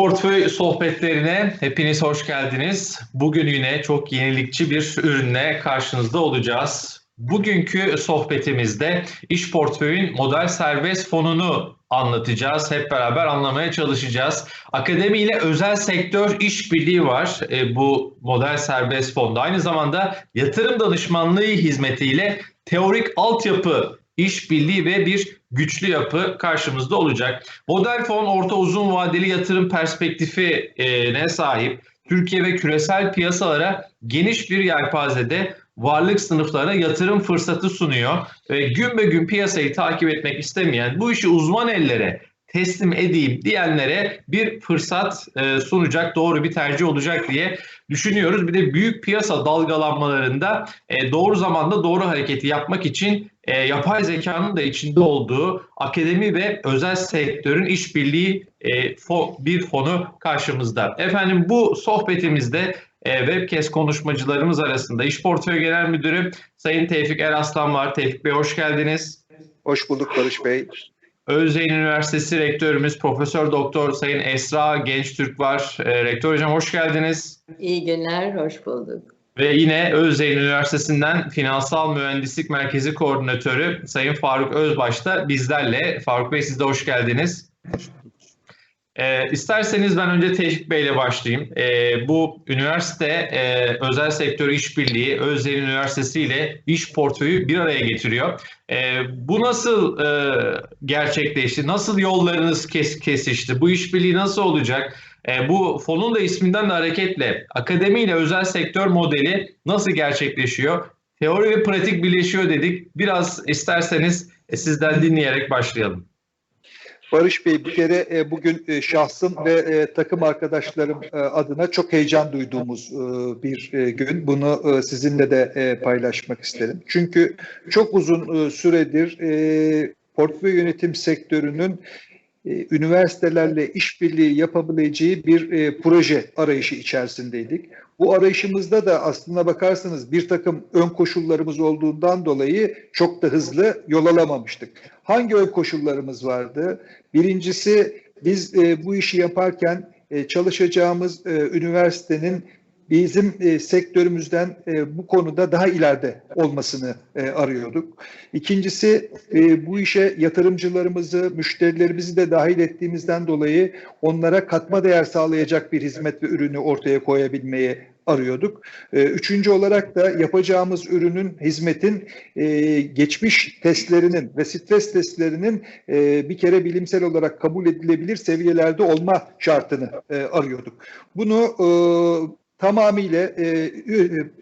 Portföy sohbetlerine hepiniz hoş geldiniz. Bugün yine çok yenilikçi bir ürünle karşınızda olacağız. Bugünkü sohbetimizde iş portföyün model serbest fonunu anlatacağız. Hep beraber anlamaya çalışacağız. Akademi ile özel sektör işbirliği var e, bu model serbest fonda. Aynı zamanda yatırım danışmanlığı hizmetiyle teorik altyapı işbirliği ve bir güçlü yapı karşımızda olacak. Model fon orta uzun vadeli yatırım perspektifine sahip. Türkiye ve küresel piyasalara geniş bir yelpazede varlık sınıflarına yatırım fırsatı sunuyor. Ve gün be gün piyasayı takip etmek istemeyen, bu işi uzman ellere teslim edeyim diyenlere bir fırsat e, sunacak, doğru bir tercih olacak diye düşünüyoruz. Bir de büyük piyasa dalgalanmalarında e, doğru zamanda doğru hareketi yapmak için e, yapay zekanın da içinde olduğu akademi ve özel sektörün işbirliği bir fonu karşımızda. Efendim bu sohbetimizde webcast konuşmacılarımız arasında İş Portföy Genel Müdürü Sayın Tevfik Eraslan var. Tevfik Bey hoş geldiniz. Hoş bulduk Barış Bey. Özyeğin Üniversitesi Rektörümüz Profesör Doktor Sayın Esra Gençtürk var. E, Rektör Hocam hoş geldiniz. İyi günler, hoş bulduk. Ve yine Özyeğin Üniversitesi'nden Finansal Mühendislik Merkezi Koordinatörü Sayın Faruk Özbaş da bizlerle. Faruk Bey siz de hoş geldiniz. E, isterseniz ben önce Tevfik Bey ile başlayayım. E, bu üniversite e, özel sektör işbirliği Özyeğin Üniversitesi ile iş portföyü bir araya getiriyor. E, bu nasıl e, gerçekleşti? Nasıl yollarınız kes, kesişti? Bu işbirliği nasıl olacak? E, bu fonun da isminden de hareketle akademi ile özel sektör modeli nasıl gerçekleşiyor? Teori ve pratik birleşiyor dedik. Biraz isterseniz e, sizden dinleyerek başlayalım. Barış Bey bir kere e, bugün e, şahsım ve e, takım arkadaşlarım e, adına çok heyecan duyduğumuz e, bir e, gün. Bunu e, sizinle de e, paylaşmak isterim. Çünkü çok uzun e, süredir e, portföy yönetim sektörünün e, üniversitelerle işbirliği yapabileceği bir e, proje arayışı içerisindeydik. Bu arayışımızda da aslına bakarsanız bir takım ön koşullarımız olduğundan dolayı çok da hızlı yol alamamıştık. Hangi ön koşullarımız vardı? Birincisi biz e, bu işi yaparken e, çalışacağımız e, üniversitenin bizim e, sektörümüzden e, bu konuda daha ileride olmasını e, arıyorduk. İkincisi e, bu işe yatırımcılarımızı, müşterilerimizi de dahil ettiğimizden dolayı onlara katma değer sağlayacak bir hizmet ve ürünü ortaya koyabilmeyi arıyorduk. E, üçüncü olarak da yapacağımız ürünün, hizmetin e, geçmiş testlerinin ve stres testlerinin e, bir kere bilimsel olarak kabul edilebilir seviyelerde olma şartını arıyorduk. Bunu tamamıyla e,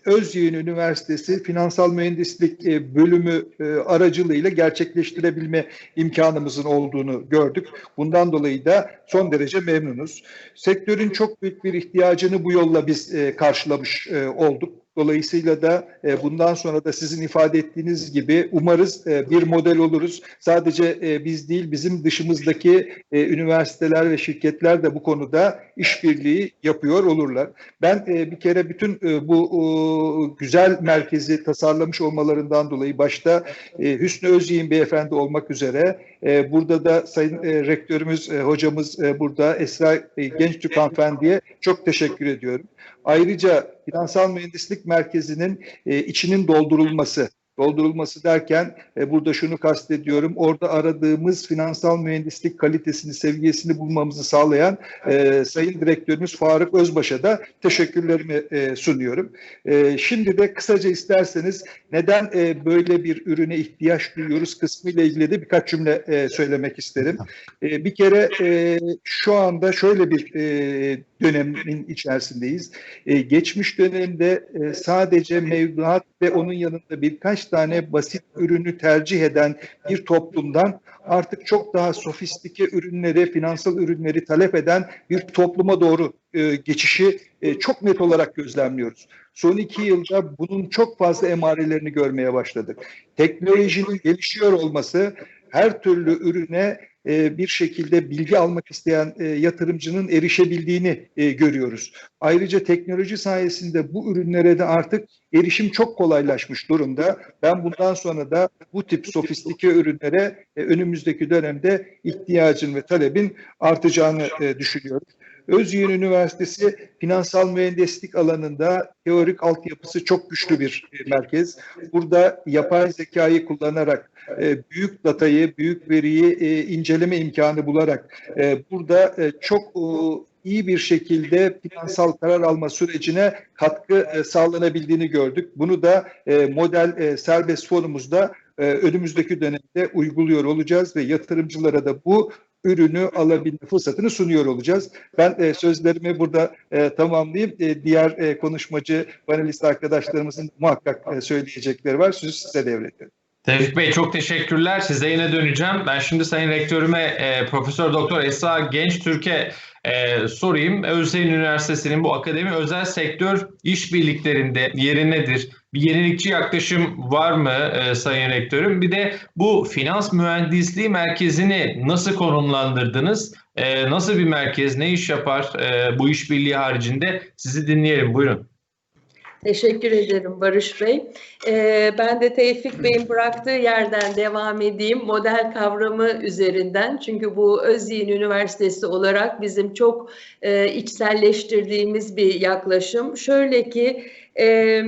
Özyeğin Üniversitesi Finansal Mühendislik e, Bölümü e, aracılığıyla gerçekleştirebilme imkanımızın olduğunu gördük. Bundan dolayı da son derece memnunuz. Sektörün çok büyük bir ihtiyacını bu yolla biz e, karşılamış e, olduk. Dolayısıyla da e, bundan sonra da sizin ifade ettiğiniz gibi umarız e, bir model oluruz. Sadece e, biz değil bizim dışımızdaki üniversiteler ve şirketler de bu konuda işbirliği yapıyor olurlar. Ben bir kere bütün bu güzel merkezi tasarlamış olmalarından dolayı başta Hüsnü Özyiğin beyefendi olmak üzere e, burada da sayın e, rektörümüz, e, hocamız burada Esra e, Gençtürk hanımefendiye çok teşekkür ediyorum. Ayrıca Finansal Mühendislik Merkezi'nin içinin doldurulması, doldurulması derken e, burada şunu kastediyorum. Orada aradığımız finansal mühendislik kalitesini, seviyesini bulmamızı sağlayan e, Sayın Direktörümüz Faruk Özbaş'a da teşekkürlerimi e, sunuyorum. E, şimdi de kısaca isterseniz neden e, böyle bir ürüne ihtiyaç duyuyoruz kısmı ile ilgili de birkaç cümle e, söylemek isterim. E, bir kere e, şu anda şöyle bir e, dönemin içerisindeyiz. E, geçmiş dönemde e, sadece mevduat ve onun yanında birkaç tane basit ürünü tercih eden bir toplumdan artık çok daha sofistike ürünleri, finansal ürünleri talep eden bir topluma doğru e, geçişi çok net olarak gözlemliyoruz. Son iki yılda bunun çok fazla emarelerini görmeye başladık. Teknolojinin gelişiyor olması her türlü ürüne e, bir şekilde bilgi almak isteyen e, yatırımcının erişebildiğini e, görüyoruz. Ayrıca teknoloji sayesinde bu ürünlere de artık erişim çok kolaylaşmış durumda. Ben bundan sonra da bu tip sofistike ürünlere önümüzdeki dönemde ihtiyacın ve talebin artacağını e, düşünüyorum. Özyeğin Üniversitesi finansal mühendislik alanında teorik altyapısı çok güçlü bir e, merkez. Burada yapay zekayı kullanarak e, büyük datayı, büyük veriyi e, inceleme imkanı bularak burada çok iyi bir şekilde finansal karar alma sürecine katkı sağlanabildiğini gördük. Bunu da model serbest fonumuzda önümüzdeki dönemde uyguluyor olacağız ve yatırımcılara da bu ürünü alabilme fırsatını sunuyor olacağız. Ben e, sözlerimi burada e, tamamlayayım. E, diğer e, konuşmacı panelist arkadaşlarımızın muhakkak e, söyleyecekleri var. Sözü size devrediyorum. Tevfik Bey çok teşekkürler. Size yine döneceğim. Ben şimdi Sayın Rektörüme e, Profesör Doktor Esra Genç Türk'e e, sorayım. Özyeğin Üniversitesi'nin bu akademi özel sektör işbirliklerinde yeri nedir? Bir yenilikçi yaklaşım var mı e, Sayın Rektörüm? Bir de bu finans mühendisliği merkezini nasıl konumlandırdınız? E, nasıl bir merkez? Ne iş yapar e, bu işbirliği haricinde? Sizi dinleyelim. Buyurun. Teşekkür ederim Barış Bey. Ee, ben de Tevfik Bey'in bıraktığı yerden devam edeyim model kavramı üzerinden. Çünkü bu Özyeğin Üniversitesi olarak bizim çok e, içselleştirdiğimiz bir yaklaşım. Şöyle ki e,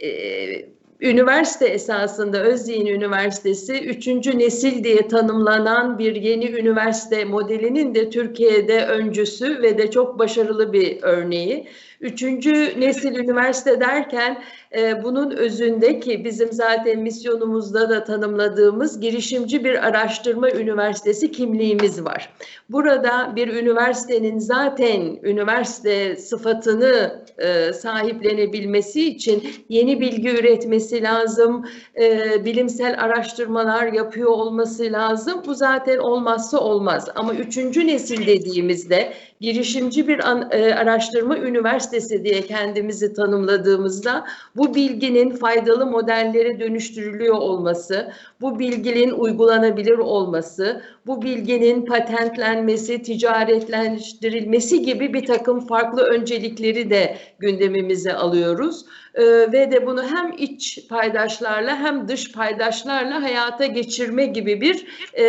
e, Üniversite esasında Özyeğin Üniversitesi üçüncü nesil diye tanımlanan bir yeni üniversite modelinin de Türkiye'de öncüsü ve de çok başarılı bir örneği. Üçüncü nesil üniversite derken e, bunun özündeki bizim zaten misyonumuzda da tanımladığımız girişimci bir araştırma üniversitesi kimliğimiz var. Burada bir üniversitenin zaten üniversite sıfatını e, sahiplenebilmesi için yeni bilgi üretmesi lazım, e, bilimsel araştırmalar yapıyor olması lazım. Bu zaten olmazsa olmaz. Ama üçüncü nesil dediğimizde girişimci bir e, araştırma üniversitesi diye kendimizi tanımladığımızda bu bilginin faydalı modellere dönüştürülüyor olması, bu bilginin uygulanabilir olması, bu bilginin patentlenmesi, ticaretlendirilmesi gibi bir takım farklı öncelikleri de gündemimize alıyoruz. Ee, ve de bunu hem iç paydaşlarla hem dış paydaşlarla hayata geçirme gibi bir e,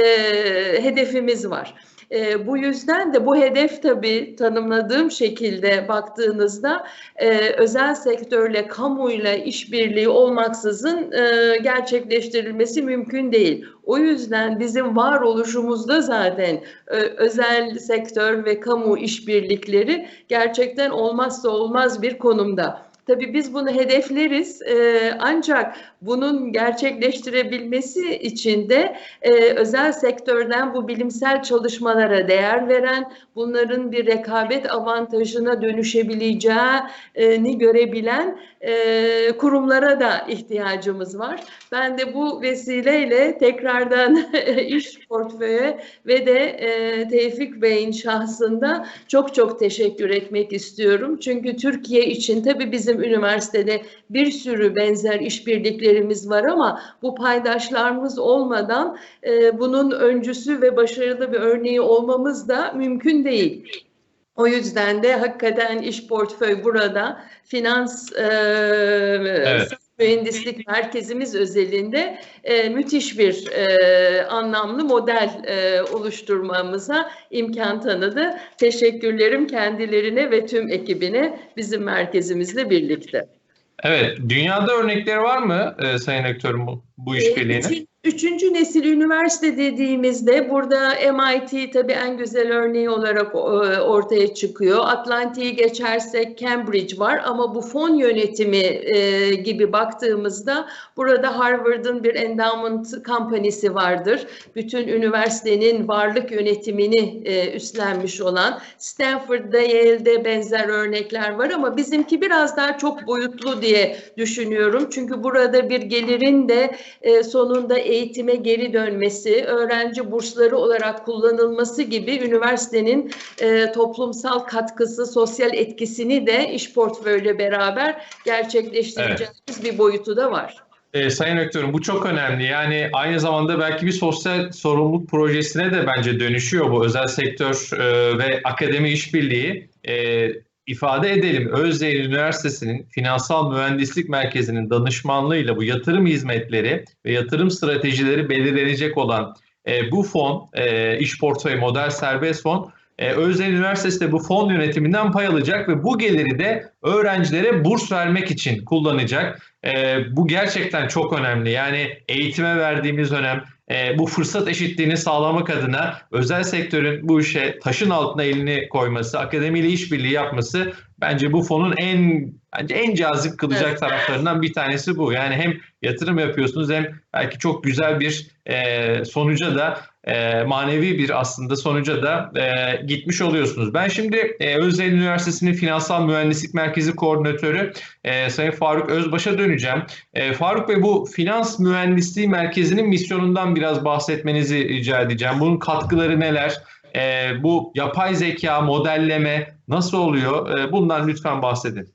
hedefimiz var. E, bu yüzden de bu hedef tabii tanımladığım şekilde baktığınızda e, özel sektörle, kamuyla işbirliği olmaksızın e, gerçekleştirilmesi mümkün değil. O yüzden bizim varoluşumuzda zaten e, özel sektör ve kamu işbirlikleri gerçekten olmazsa olmaz bir konumda. Tabii biz bunu hedefleriz e, ancak bunun gerçekleştirebilmesi için de e, özel sektörden bu bilimsel çalışmalara değer veren, bunların bir rekabet avantajına dönüşebileceğini görebilen e, kurumlara da ihtiyacımız var. Ben de bu vesileyle tekrardan iş portföyü ve de e, Tevfik Bey'in şahsında çok çok teşekkür etmek istiyorum. Çünkü Türkiye için tabii bizim üniversitede bir sürü benzer işbirliklerimiz var ama bu paydaşlarımız olmadan e, bunun öncüsü ve başarılı bir örneği olmamız da mümkün değil. O yüzden de hakikaten iş portföy burada finans e, evet. Mühendislik merkezimiz özelinde e, müthiş bir e, anlamlı model e, oluşturmamıza imkan tanıdı. Teşekkürlerim kendilerine ve tüm ekibine bizim merkezimizle birlikte. Evet, dünyada örnekleri var mı e, Sayın Rektörüm bu işbirliğinin? Üçüncü nesil üniversite dediğimizde burada MIT tabii en güzel örneği olarak ortaya çıkıyor. Atlantik'i geçersek Cambridge var ama bu fon yönetimi e, gibi baktığımızda burada Harvard'ın bir endowment kampanyası vardır. Bütün üniversitenin varlık yönetimini e, üstlenmiş olan Stanford'da, Yale'de benzer örnekler var ama bizimki biraz daha çok boyutlu diye düşünüyorum. Çünkü burada bir gelirin de e, sonunda eğitime geri dönmesi, öğrenci bursları olarak kullanılması gibi üniversitenin e, toplumsal katkısı, sosyal etkisini de iş portföyle beraber gerçekleştireceğimiz evet. bir boyutu da var. E, Sayın Rektörüm bu çok önemli. Yani aynı zamanda belki bir sosyal sorumluluk projesine de bence dönüşüyor bu özel sektör e, ve akademi işbirliği. E, ifade edelim Özyeğin Üniversitesi'nin Finansal Mühendislik Merkezi'nin danışmanlığıyla bu yatırım hizmetleri ve yatırım stratejileri belirlenecek olan e, bu fon, e, iş portföyü model serbest fon, e, Özyeğin Üniversitesi de bu fon yönetiminden pay alacak ve bu geliri de öğrencilere burs vermek için kullanacak. E, bu gerçekten çok önemli. Yani eğitime verdiğimiz önem, e, bu fırsat eşitliğini sağlamak adına özel sektörün bu işe taşın altına elini koyması, akademiyle işbirliği yapması bence bu fonun en bence en cazip kılacak Evet. taraflarından bir tanesi bu. Yani hem yatırım yapıyorsunuz hem belki çok güzel bir e, sonuca da e, manevi bir aslında sonuca da e, gitmiş oluyorsunuz. Ben şimdi e, Özyeğin Üniversitesi'nin Finansal Mühendislik Merkezi Koordinatörü e, Sayın Faruk Özbaş'a döneceğim. E, Faruk Bey bu Finans Mühendisliği Merkezi'nin misyonundan biraz bahsetmenizi rica edeceğim. Bunun katkıları neler? E, bu yapay zeka, modelleme nasıl oluyor? E, bundan lütfen bahsedin.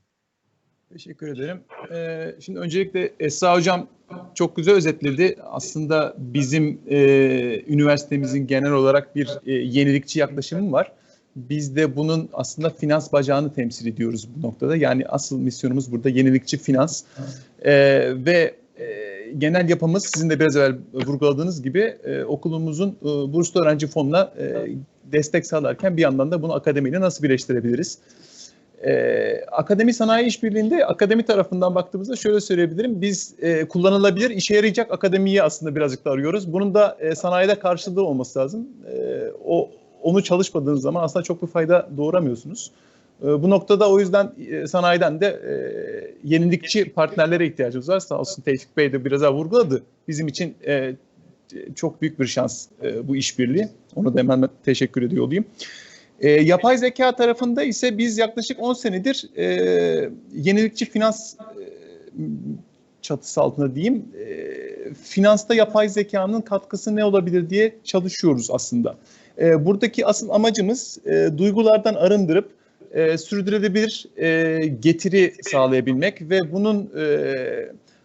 Teşekkür ederim. Ee, şimdi öncelikle Esra Hocam çok güzel özetledi. Aslında bizim e, üniversitemizin genel olarak bir e, yenilikçi yaklaşımı var. Biz de bunun aslında finans bacağını temsil ediyoruz bu noktada. Yani asıl misyonumuz burada yenilikçi finans. Ee, ve e, genel yapımız sizin de biraz evvel vurguladığınız gibi e, okulumuzun e, burslu öğrenci fonuna e, destek sağlarken bir yandan da bunu akademiyle nasıl birleştirebiliriz? Ee, akademi sanayi işbirliğinde akademi tarafından baktığımızda şöyle söyleyebilirim. Biz e, kullanılabilir, işe yarayacak akademiyi aslında birazcık da arıyoruz. Bunun da e, sanayide karşılığı olması lazım. E, o onu çalışmadığınız zaman aslında çok bir fayda doğuramıyorsunuz. E, bu noktada o yüzden e, sanayiden de e, yenilikçi partnerlere ihtiyacımız var. Sağ olsun Tevfik Bey de biraz daha vurguladı. Bizim için e, çok büyük bir şans e, bu işbirliği. Ona da hemen teşekkür ediyor olayım. E, yapay zeka tarafında ise biz yaklaşık 10 senedir e, yenilikçi finans e, çatısı altında diyeyim. E, finansta yapay zekanın katkısı ne olabilir diye çalışıyoruz aslında. E, buradaki asıl amacımız e, duygulardan arındırıp e, sürdürülebilir e, getiri sağlayabilmek ve bunun e,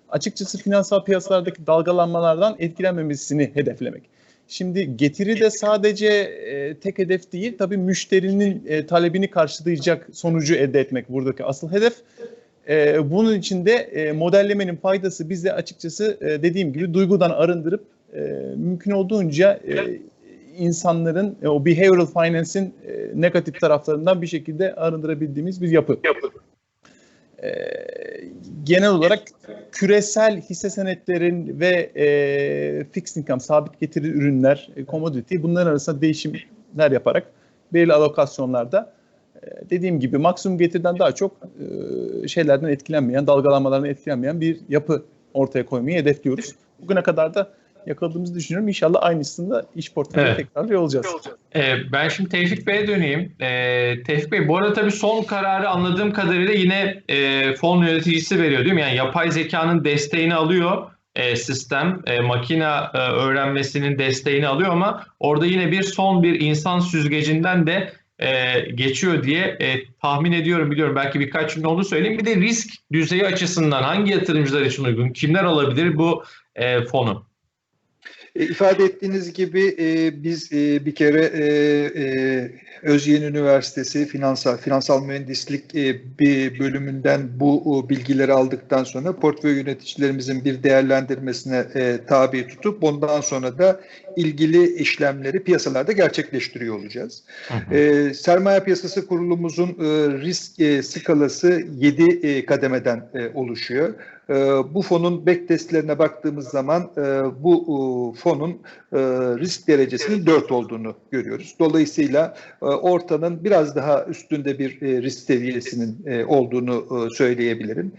açıkçası finansal piyasalardaki dalgalanmalardan etkilenmemesini hedeflemek. Şimdi getiri de sadece e, tek hedef değil, tabii müşterinin e, talebini karşılayacak sonucu elde etmek buradaki asıl hedef. E, bunun için de e, modellemenin faydası bize açıkçası e, dediğim gibi duygudan arındırıp e, mümkün olduğunca e, insanların e, o behavioral finance'in e, negatif taraflarından bir şekilde arındırabildiğimiz bir yapı. E, genel olarak küresel hisse senetlerin ve e, fixed income, sabit getiri ürünler, e, commodity bunların arasında değişimler yaparak belirli alokasyonlarda e, dediğim gibi maksimum getiriden daha çok e, şeylerden etkilenmeyen, dalgalanmalardan etkilenmeyen bir yapı ortaya koymayı hedefliyoruz. Bugüne kadar da yakaladığımızı düşünüyorum. İnşallah aynısını da iş portföyüne Evet. tekrar olacağız. Ee, ben şimdi Tevfik Bey'e döneyim. Ee, Tevfik Bey bu arada tabii son kararı anladığım kadarıyla yine e, fon yöneticisi veriyor değil mi? Yani yapay zekanın desteğini alıyor e, sistem. E, makina e, öğrenmesinin desteğini alıyor ama orada yine bir son bir insan süzgecinden de e, geçiyor diye e, tahmin ediyorum biliyorum. Belki birkaç cümle onu söyleyeyim. Bir de risk düzeyi açısından hangi yatırımcılar için uygun? Kimler alabilir bu e, fonu? E, ifade ettiğiniz gibi e, biz e, bir kere e, e, Özyeğin Üniversitesi Finansal Finansal Mühendislik e, bir bölümünden bu bilgileri aldıktan sonra portföy yöneticilerimizin bir değerlendirmesine e, tabi tutup ondan sonra da ilgili işlemleri piyasalarda gerçekleştiriyor olacağız. E, sermaye piyasası kurulumuzun risk skalası 7 e, kademeden oluşuyor. Bu fonun backtestlerine baktığımız zaman bu fonun risk derecesinin 4 olduğunu görüyoruz. Dolayısıyla ortanın biraz daha üstünde bir e, risk seviyesinin e, olduğunu e, söyleyebilirim.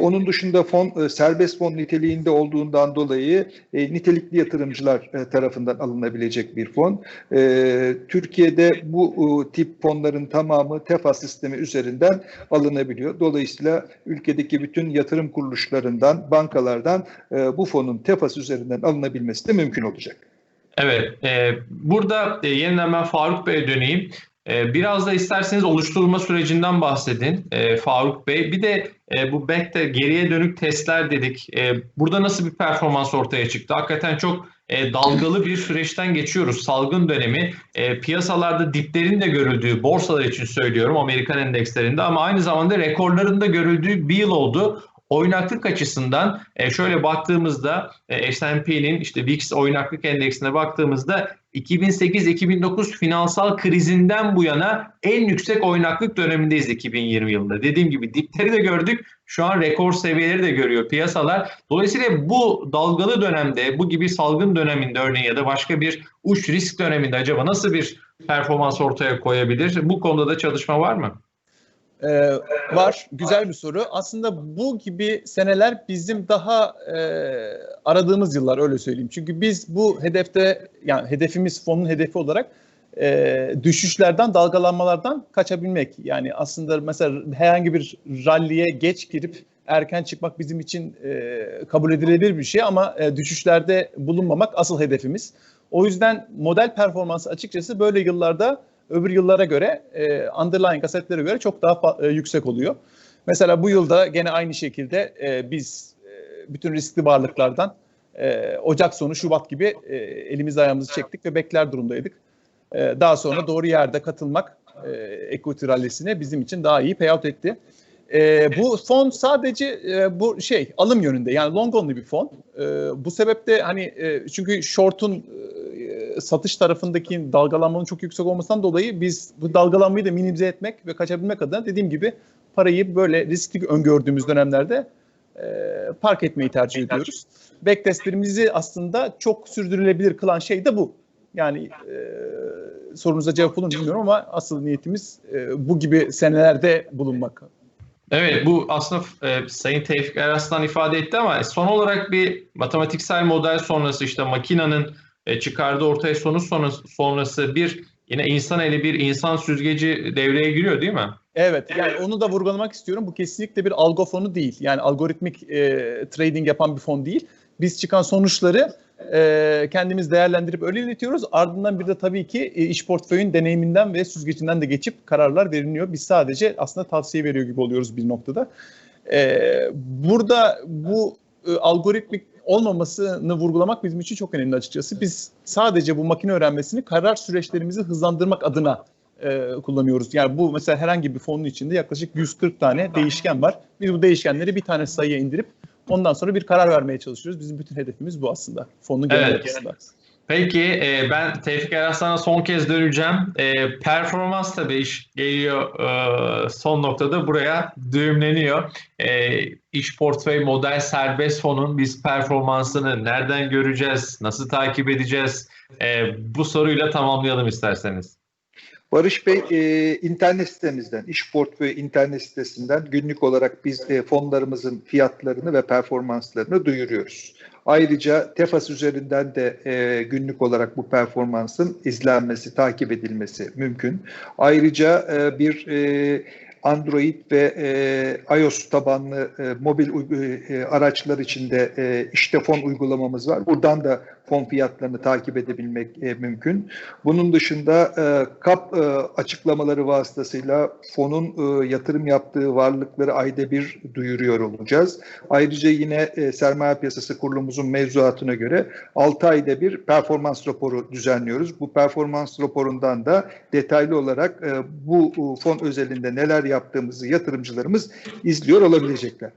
Onun dışında fon serbest fon niteliğinde olduğundan dolayı nitelikli yatırımcılar tarafından alınabilecek bir fon. Türkiye'de bu tip fonların tamamı TEFA sistemi üzerinden alınabiliyor. Dolayısıyla ülkedeki bütün yatırım kuruluşlarından, bankalardan bu fonun TEFAS üzerinden alınabilmesi de mümkün olacak. Evet, e, burada e, yeniden ben Faruk Bey'e döneyim. E, biraz da isterseniz oluşturulma sürecinden bahsedin e, Faruk Bey. Bir de e, bu BEC'te geriye dönük testler dedik. E, burada nasıl bir performans ortaya çıktı? Hakikaten çok e, dalgalı bir süreçten geçiyoruz. Salgın dönemi e, piyasalarda diplerin de görüldüğü borsalar için söylüyorum Amerikan endekslerinde ama aynı zamanda rekorların da görüldüğü bir yıl oldu. Oynaklık açısından e, şöyle baktığımızda e, S&P'nin işte VIX oynaklık endeksine baktığımızda 2008-2009 finansal krizinden bu yana en yüksek oynaklık dönemindeyiz 2020 yılında. Dediğim gibi dipleri de gördük. Şu an rekor seviyeleri de görüyor piyasalar. Dolayısıyla bu dalgalı dönemde, bu gibi salgın döneminde örneğin ya da başka bir uç risk döneminde acaba nasıl bir performans ortaya koyabilir? Bu konuda da çalışma var mı? Ee, var. Güzel bir soru. Aslında bu gibi seneler bizim daha e, aradığımız yıllar öyle söyleyeyim. Çünkü biz bu hedefte yani hedefimiz fonun hedefi olarak e, düşüşlerden, dalgalanmalardan kaçabilmek. Yani aslında mesela herhangi bir ralliye geç girip erken çıkmak bizim için e, kabul edilebilir bir şey ama e, düşüşlerde bulunmamak asıl hedefimiz. O yüzden model performansı açıkçası böyle yıllarda öbür yıllara göre e, underlying asetlere göre çok daha e, yüksek oluyor. Mesela bu yılda gene aynı şekilde e, biz e, bütün riskli varlıklardan e, Ocak sonu Şubat gibi e, elimiz ayağımızı çektik ve bekler durumdaydık. E, daha sonra doğru yerde katılmak e, equity rallisine bizim için daha iyi payout etti. E, bu fon sadece e, bu şey alım yönünde yani long only bir fon. E, bu sebeple hani e, çünkü short'un e, satış tarafındaki dalgalanmanın çok yüksek olmasından dolayı biz bu dalgalanmayı da minimize etmek ve kaçabilmek adına dediğim gibi parayı böyle riskli öngördüğümüz dönemlerde e, park etmeyi tercih ediyoruz. Backtestlerimizi aslında çok sürdürülebilir kılan şey de bu. Yani e, sorunuza cevap bulun bilmiyorum ama asıl niyetimiz e, bu gibi senelerde bulunmak. Evet bu aslında e, Sayın Tevfik Eraslan ifade etti ama son olarak bir matematiksel model sonrası işte makinenin e, çıkardığı ortaya sonuç sonrası, sonrası bir yine insan eli bir insan süzgeci devreye giriyor değil mi? Evet yani onu da vurgulamak istiyorum. Bu kesinlikle bir algo fonu değil. Yani algoritmik e, trading yapan bir fon değil. Biz çıkan sonuçları e, kendimiz değerlendirip öyle iletiyoruz. Ardından bir de tabii ki e, iş portföyün deneyiminden ve süzgecinden de geçip kararlar veriliyor. Biz sadece aslında tavsiye veriyor gibi oluyoruz bir noktada. E, burada bu e, algoritmik olmamasını vurgulamak bizim için çok önemli açıkçası. Biz sadece bu makine öğrenmesini karar süreçlerimizi hızlandırmak adına e, kullanıyoruz. Yani bu mesela herhangi bir fonun içinde yaklaşık 140 tane değişken var. Biz bu değişkenleri bir tane sayıya indirip ondan sonra bir karar vermeye çalışıyoruz. Bizim bütün hedefimiz bu aslında. Fonun genel Evet. yapısında. Peki e, ben Tevfik Eraslan'a son kez döneceğim. E, performans tabii iş geliyor e, son noktada buraya düğümleniyor. E, iş portföy model serbest fonun biz performansını nereden göreceğiz, nasıl takip edeceğiz? E, bu soruyla tamamlayalım isterseniz. Barış Bey, e, internet sitemizden, iş portföyü internet sitesinden günlük olarak biz e, fonlarımızın fiyatlarını ve performanslarını duyuruyoruz. Ayrıca Tefas üzerinden de e, günlük olarak bu performansın izlenmesi, takip edilmesi mümkün. Ayrıca e, bir e, Android ve e, iOS tabanlı e, mobil uygu- e, araçlar içinde e, işte fon uygulamamız var. Buradan da fon fiyatlarını takip edebilmek e, mümkün. Bunun dışında e, KAP e, açıklamaları vasıtasıyla fonun e, yatırım yaptığı varlıkları ayda bir duyuruyor olacağız. Ayrıca yine e, sermaye piyasası kurulumuzun mevzuatına göre 6 ayda bir performans raporu düzenliyoruz. Bu performans raporundan da detaylı olarak e, bu e, fon özelinde neler yaptığımızı yatırımcılarımız izliyor olabilecekler.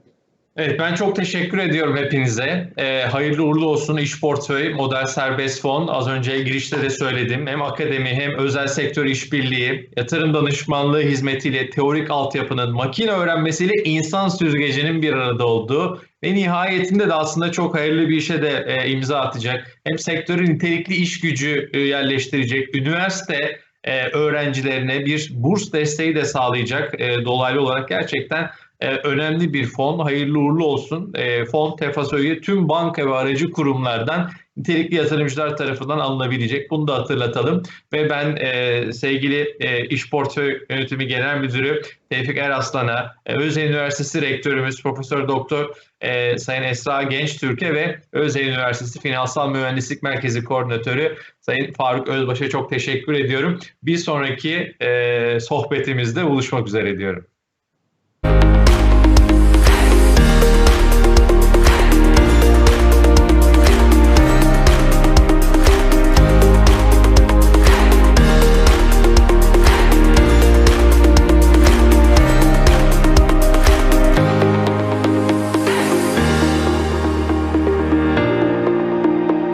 Evet ben çok teşekkür ediyorum hepinize. Ee, hayırlı uğurlu olsun iş portföy, model serbest fon. Az önce girişte de söyledim. Hem akademi hem özel sektör işbirliği, yatırım danışmanlığı hizmetiyle teorik altyapının makine öğrenmesiyle insan süzgecinin bir arada olduğu ve nihayetinde de aslında çok hayırlı bir işe de e, imza atacak. Hem sektörün nitelikli iş gücü e, yerleştirecek, üniversite e, öğrencilerine bir burs desteği de sağlayacak e, dolaylı olarak gerçekten e, önemli bir fon. Hayırlı uğurlu olsun. E, fon TEFASÖ'ye tüm banka ve aracı kurumlardan nitelikli yatırımcılar tarafından alınabilecek. Bunu da hatırlatalım. Ve ben e, sevgili e, İş Portföy Yönetimi Genel Müdürü Tevfik Eraslan'a, e, Özyeğin Üniversitesi Rektörümüz Profesör Doktor e, Sayın Esra Gençtürk'e ve Özyeğin Üniversitesi Finansal Mühendislik Merkezi Koordinatörü Sayın Faruk Özbaş'a çok teşekkür ediyorum. Bir sonraki e, sohbetimizde buluşmak üzere diyorum.